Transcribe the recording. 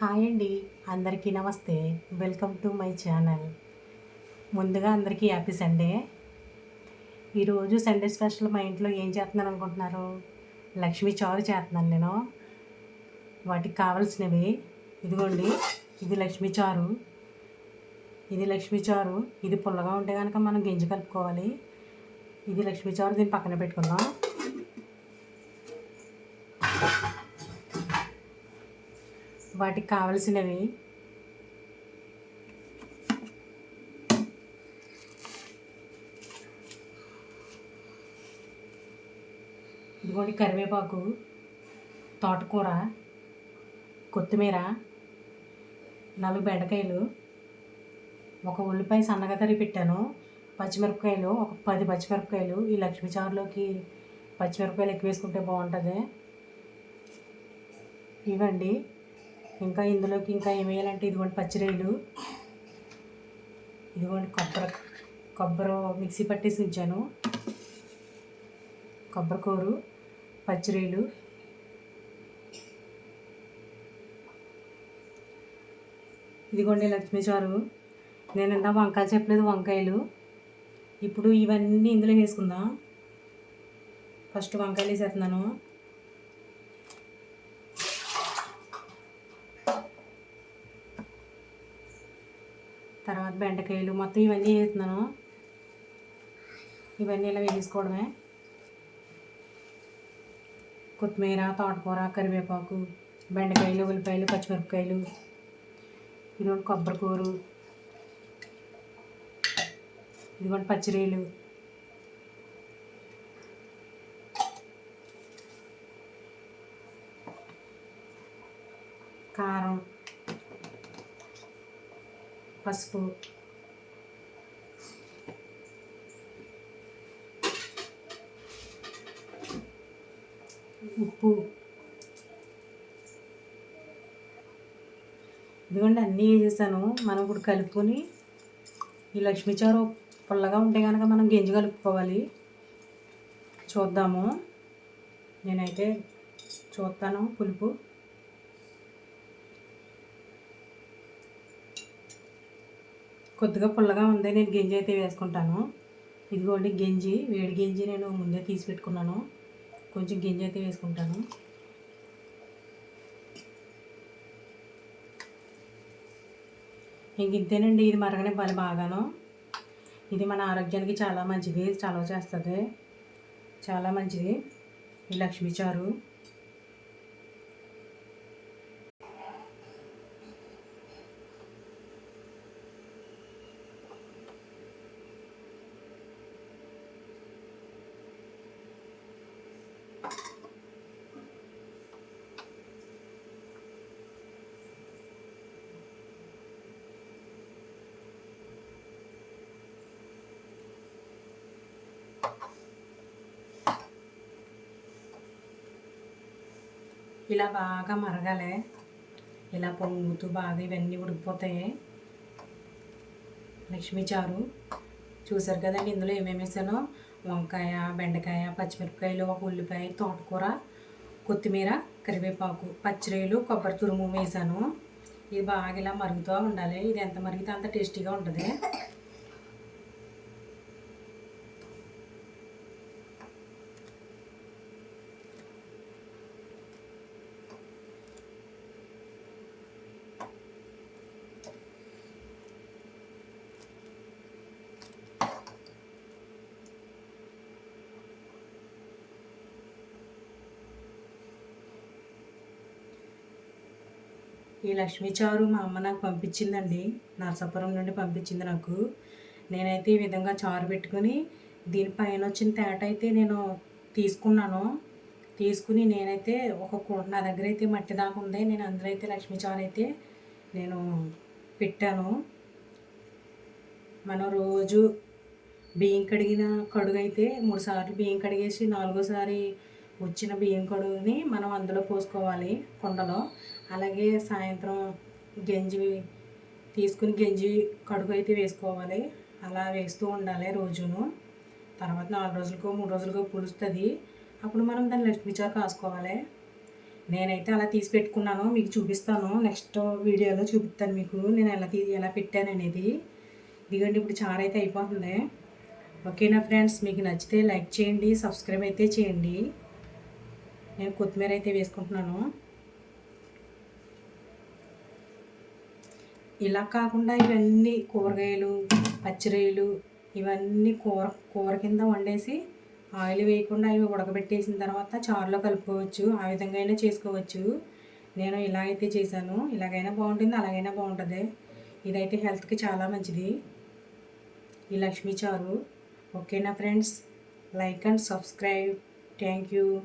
Hi అండి. అందరికీ నమస్తే. Welcome to my channel. ముందుగా అందరికీ హ్యాపీ సండే. ఈరోజు సండే స్పెషల్ మా ఇంట్లో ఏం చేస్తున్నాను అనుకుంటున్నారు? లక్ష్మీ చారు చేస్తున్నాను నేను. వాటికి కావాల్సినవి. ఇదిగోండి ఇది లక్ష్మీ చారు. ఇది లక్ష్మీ చారు. ఇది పుల్లగా ఉంటే కనుక మనం గింజ కలుపుకోవాలి. ఇది లక్ష్మీ చారు దీన్ని పక్కన పెట్టుకుందాం. వాటికి కావలసినవి. ఇదిగోండి కరివేపాకు తోటకూర కొత్తిమీర నాలుగు బెండకాయలు ఒక ఉల్లిపాయ సన్నగా తరిగి పెట్టాను. పచ్చిమిరపకాయలు ఒక పది పచ్చిమిరపకాయలు ఈ లక్ష్మీ చారులోకి పచ్చిమిరపకాయలు ఎక్కువ వేసుకుంటే బాగుంటుంది. ఇవ్వండి. ఇంకా ఇందులోకి ఇంకా ఏం వేయాలంటే ఇదిగోండి పచ్చిరేలు ఇదిగోండి కొబ్బరి కొబ్బరి మిక్సీ పట్టేసి ఉంచాను. కొబ్బరికూరు పచ్చిరేలు ఇదిగోండి లక్ష్మీ చారు నేను ఇందా వంకాయలు చెప్పలేదు వంకాయలు. ఇప్పుడు ఇవన్నీ ఇందులో వేసుకుందాం. ఫస్ట్ వంకాయలు వేసేస్తున్నాను తర్వాత బెండకాయలు మొత్తం ఇవన్నీ వేస్తున్నాను. ఇవన్నీ ఇలా వేసుకోవడమే కొత్తిమీర తోటకూర కరివేపాకు బెండకాయలు ఉల్లిపాయలు పచ్చిమిరపకాయలు ఇదిగోండి కొబ్బరికూరు ఇదిగోండి పచ్చిరీలు. కారం పసుపు ఉప్పు. ఇదిగోండి అన్నీ వేసేసాను. మనం ఇప్పుడు కలుపుకొని ఈ లక్ష్మీచారు పుల్లగా ఉంటే కనుక మనం గింజ కలుపుకోవాలి. చూద్దాము. నేనైతే చూస్తాను పులుపు. కొద్దిగా పుల్లగా ఉంది నేను గింజ అయితే వేసుకుంటాను. ఇదిగోండి గింజి వేడి గింజి నేను ముందే తీసి పెట్టుకున్నాను. కొంచెం గింజ అయితే వేసుకుంటాను. ఇంక ఇంతేనండి ఇది మరగనివ్వాలి బాగాను. ఇది మన ఆరోగ్యానికి చాలా మంచిది చలవ చేస్తుంది. చాలా మంచిది. ఈ లక్ష్మీ ఇలా బాగా మరగాలి. ఇలా పొంగుతూ బాగా ఇవన్నీ ఉడికిపోతాయి. లక్ష్మీ చారు. చూసారు కదండి ఇందులో ఏమేమి వేసానో? వంకాయ బెండకాయ పచ్చిమిరపకాయలు ఒక ఉల్లిపాయ తోటకూర కొత్తిమీర కరివేపాకు పచ్చిరేలు కొబ్బరి తురుము వేసాను. ఇది బాగా ఇలా మరుగుతూ ఉండాలి. ఇది ఎంత మరిగితే అంత టేస్టీగా ఉంటుంది. ఈ లక్ష్మీ చారు మా అమ్మ నాకు పంపించిందండి. నరసాపురం నుండి పంపించింది నాకు. నేనైతే ఈ విధంగా చారు పెట్టుకొని దీనిపైన వచ్చిన తేట అయితే నేను తీసుకున్నాను. తీసుకుని నేనైతే ఒక నా దగ్గర అయితే మట్టి దాకా ఉంది. నేను అందులో అయితే లక్ష్మీ చారు అయితే నేను పెట్టాను. మనం రోజు బియ్యం కడిగిన కడుగు అయితే మూడు సార్లు బియ్యం కడిగేసి నాలుగోసారి వచ్చిన బియ్యం కడుగుని మనం అందులో పోసుకోవాలి కుండలో. అలాగే సాయంత్రం గంజి తీసుకుని గంజి కడుగు అయితే వేసుకోవాలి. అలా వేస్తూ ఉండాలి రోజును. తర్వాత నాలుగు రోజులకో మూడు రోజులకో పులుస్తుంది. అప్పుడు మనం దాన్ని లక్ష్మీచారు కాసుకోవాలి. నేనైతే అలా తీసి పెట్టుకున్నాను. మీకు చూపిస్తాను. నెక్స్ట్ వీడియోలో చూపిస్తాను మీకు. నేను ఎలా తీ ఎలా పెట్టాను అనేది. దిగండి ఇప్పుడు చారు అయితే అయిపోతుంది. ఓకేనా ఫ్రెండ్స్ మీకు నచ్చితే లైక్ చేయండి సబ్స్క్రైబ్ అయితే చేయండి. నేను కొత్తిమీర అయితే వేసుకుంటున్నాను. ఇలా కాకుండా ఇవన్నీ కూరగాయలు పచ్చిరొయ్యలు ఇవన్నీ కూర కూర కింద వండేసి ఆయిల్ వేయకుండా అవి ఉడకబెట్టేసిన తర్వాత చారులో కలుపుకోవచ్చు. ఆ విధంగా అయినా చేసుకోవచ్చు. నేను ఇలా అయితే చేశాను. ఇలాగైనా బాగుంటుంది అలాగైనా బాగుంటుంది. ఇదైతే హెల్త్కి చాలా మంచిది. ఈ లక్ష్మీ చారు. ఓకేనా friends? Like and subscribe. Thank you.